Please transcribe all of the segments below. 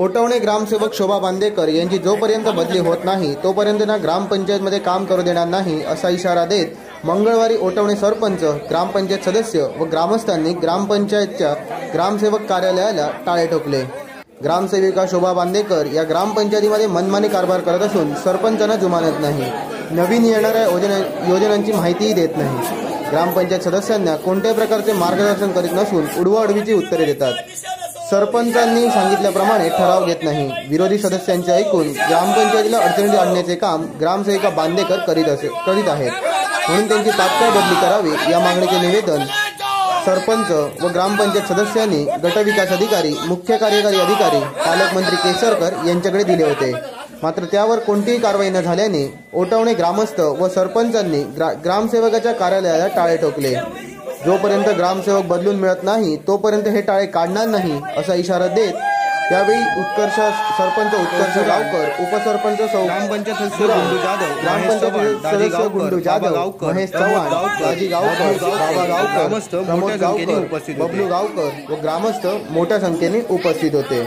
ओटवणे ग्रामसेवक शोभा बांदेकर यांची जोपर्यंत बदली होत नाही तोपर्यंत ना ग्रामपंचायतमध्ये काम करू देणार नाही असा इशारा देत मंगळवारी ओटवणे सरपंच ग्रामपंचायत सदस्य व ग्रामस्थांनी ग्रामपंचायतच्या ग्रामसेवक कार्यालयाला टाळे ठोकले. ग्रामसेविका शोभा बांदेकर या ग्रामपंचायतीमध्ये मनमानी कारभार करत असून सरपंचांना जुमानत नाही. नवीन येणाऱ्या योजना योजनांची माहितीही देत नाही. ग्रामपंचायत सदस्यांना कोणत्याही प्रकारचे मार्गदर्शन करीत नसून उडवाउडवीची उत्तरे देतात. सरपंचांनी सांगितल्याप्रमाणे ठराव घेत नाही. विरोधी सदस्यांचे ऐकून ग्रामपंचायतीला अडचणीत आणण्याचे काम ग्रामसेविका बांदेकर करीत असे करीत आहेत. म्हणून त्यांची तात्काळ बदली करावी या मागणीचे निवेदन सरपंच व ग्रामपंचायत सदस्यांनी गटविकास अधिकारी मुख्य कार्यकारी अधिकारी पालकमंत्री केसरकर यांच्याकडे दिले होते. मात्र त्यावर कोणतीही कारवाई न झाल्याने ओटवणे ग्रामस्थ व सरपंचांनी ग्रा ग्रामसेवकाच्या कार्यालयाला टाळे ठोकले. जोपर्यंत ग्रामसेवक बदलून मिळत नाही तोपर्यंत हे टाळे काढणार नाही असा इशारा देत यावेळी उत्कर्ष सरपंच उत्कर्ष गावकर उपसरपंच सौ ग्रामपंचायत सदस्य गुंडू जाधव ग्रामपंचायत सदस्य गुंडू जाधव महेश चव्हाण राजी गावकर बाबा गावकर प्रमोद गावकर बबलू गावकर व ग्रामस्थ मोठ्या संख्येने उपस्थित होते.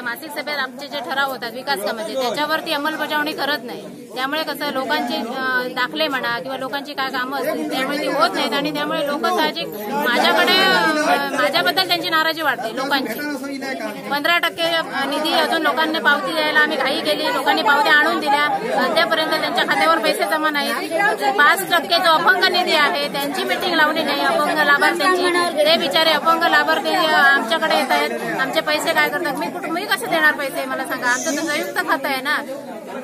अ, आता मासिक सभेत आमचे जे ठराव होतात विकास कामाचे त्याच्यावरती अंमलबजावणी करत नाही. त्यामुळे कसं लोकांचे दाखले म्हणा किंवा लोकांची काय कामं असतील त्यामुळे ती होत नाहीत आणि त्यामुळे लोक साहजिक माझ्याकडे माझ्याबद्दल त्यांची नाराजी वाढते लोकांची. पंधरा टक्के निधी अजून लोकांनी पावती द्यायला आम्ही घाई केली. लोकांनी पावत्या आणून दिल्या. अद्यापर्यंत त्यांच्या खात्यावर पैसे जमा नाहीत. पाच टक्के जो अपंग निधी आहे त्यांची मिटिंग लावली नाही. अपंग लाभार्थ्यांची. ते बिचारे अपंग लाभार्थी आमच्याकडे येत आहेत आमचे पैसे काय करतात? मी कुठं मी कसे देणार पैसे? मला सांगा. आमचं तर संयुक्त खातं आहे ना.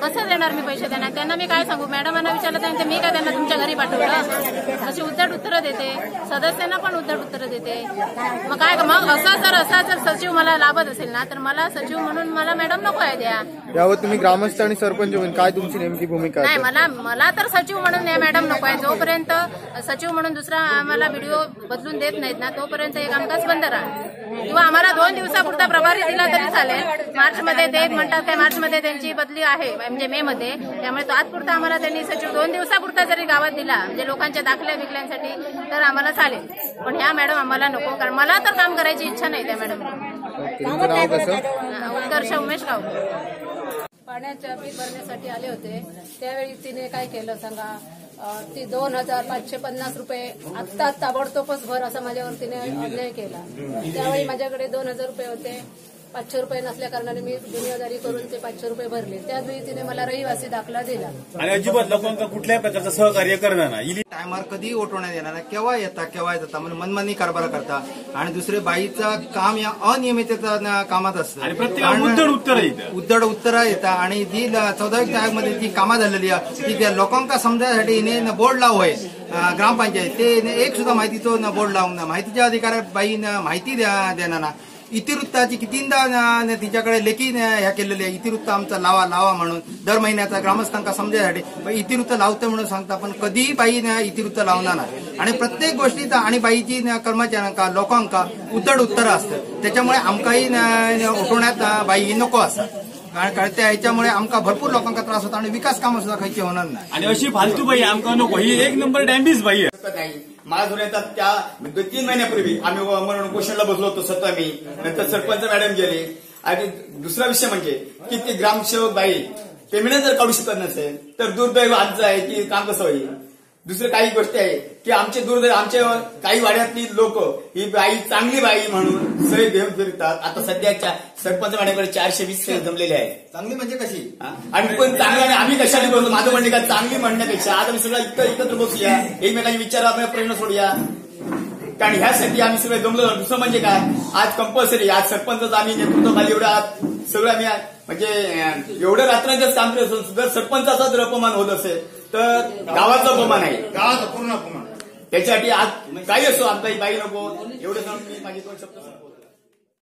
कसं देणार मी पैसे देणार त्यांना मी काय सांगू? मॅडमांना विचारलं तर मी काय त्यांना तुमच्या घरी पाठवलं? अशी उद्धट उत्तरं देते. सदस्यांना पण उद्धट उत्तरं देते. मग काय मग असा जर असा जर सचिव मला लाभत असेल ना तर मला सचिव म्हणून मला मॅडम नको आहे द्या. यावर तुम्ही ग्रामस्थ आणि सरपंच म्हणून काय तुमची नेमकी भूमिका नाही मला मला तर सचिव म्हणून या मॅडम नको आहे. जोपर्यंत सचिव म्हणून दुसरा आम्हाला व्हिडिओ बदलून देत नाहीत ना तोपर्यंत हे कामकाज बंद राहा. किंवा आम्हाला दोन दिवसापुरता प्रभारी दिला तरी चालेल. मार्च मध्ये ते म्हणतात काय मार्च मध्ये त्यांची बदली आहे. म्हणजे मे मध्ये. त्यामुळे तो आजपुरता आम्हाला त्यांनी सचिव दोन दिवसापुरता जरी गावात दिला म्हणजे लोकांच्या दाखल्या विकल्यांसाठी तर आम्हाला चालेल. पण ह्या मॅडम आम्हाला नको कारण मला तर काम करायची इच्छा नाही त्या मॅडम उत्कर्ष उमेश गाव. पाण्याच्या बिल भरण्यासाठी आले होते. त्यावेळी तिने काय केलं सांगा? ती दोन हजार पाचशे पन्नास रुपये आत्ता ताबडतोबच भर असा माझ्यावर तिने अन्याय केला. त्यावेळी माझ्याकडे दोन हजार रुपये होते. पाचशे रुपये नसल्या कारणाने मी दुनियादारी करून ते पाचशे रुपये भरले. त्याचवेळी तिने मला रहिवासी दाखला दिला. आणि अजिबात लोकांना कुठल्याही प्रकारचं सहकार्य करणार नाही. टायमार कधी उठवण्यात येणार नाही. केव्हा येता केव्हा येतात म्हणजे मनमानी कारभार करता. आणि दुसरे बाईचं काम या अनियमितता न- कामात असतं. आणि प्रत्येकाला उद्धट उत्तरं येतात. उद्धड उत्तरं येतात. आणि जी चौदावी मध्ये जी कामं झालेली आहे ती त्या लोकांका समजायसाठी हिने बोर्ड लाव होय अं, ग्रामपंचायत. ते एक सुद्धा माहितीचो न बोर्ड लावून माहितीच्या अधिकाऱ्यात बाई माहिती द्या देणार ना इतिवृत्ताची कितींदा न- न तिच्याकडे लेखी ह्या केलेली आहे. इतिवृत्त आमचा लावा लावा म्हणून. दर महिन्याचा ग्रामस्थांका समजायसाठी. पण इतिवृत्त लावतं म्हणून सांगता पण कधीही बाई इतिवृत्त लावणार नाही. आणि प्रत्येक गोष्टीचा आणि बाईची न कर्मचाऱ्यांका लोकांका उद्धड उत्तरं असतं. त्याच्यामुळे आमकाही उठवण्यात बाई नको असतात. कारण कारण त्या ह्याच्यामुळे आमका भरपूर लोकांका त्रास होता आणि विकास कामं सुद्धा खायची होणार नाही. आणि अशी फालतू बाई आमका नको. ही एक नंबर डॅम्बीज बाई आहे. माझ्या नाही येतात त्या तीन महिन्यापूर्वी आम्ही म्हणून क्वेश्चनला बसलो होतो स्वतः मी नंतर सरपंच मॅडम गेले. आणि दुसरा विषय म्हणजे की ती ग्रामसेवक बाई पेमेंट जर काढू शकत नसेल तर दुर्दैव आज आहे की काम कसं होईल? दुसरं काही गोष्टी आहे की आमचे दुर्दैव आमच्या काही वाड्यातली लोक ही बाई चांगली बाई म्हणून सही घेऊन फिरतात. आता सध्याच्या सरपंच मॅडमकडे चारशे वीस सही जमलेले आहेत चांगली म्हणजे कशी? आणि पण चांगलं आणि आम्ही कशाने बोलतो? माझं म्हणणे का चांगली म्हणण्यापेक्षा? आज आम्ही सगळं इथं एकत्र बसूया. एकमेकांचे विचार प्रश्न सोडूया. कारण ह्यासाठी आम्ही सगळे जमलो. दुसरं म्हणजे काय? आज कंपल्सरी आज सरपंच आम्ही नेतृत्व खाली एवढं आज सगळं आम्ही म्हणजे एवढं रात्रंदिवस काम करत सरपंचाचा जर अपमान होत असेल. तर गावाचा अपमान आहे. गावाचा पूर्ण अपमान. त्याच्यासाठी आज काही असो आमचा बाई नको. एवढं सांगून मी माझी दोन शब्द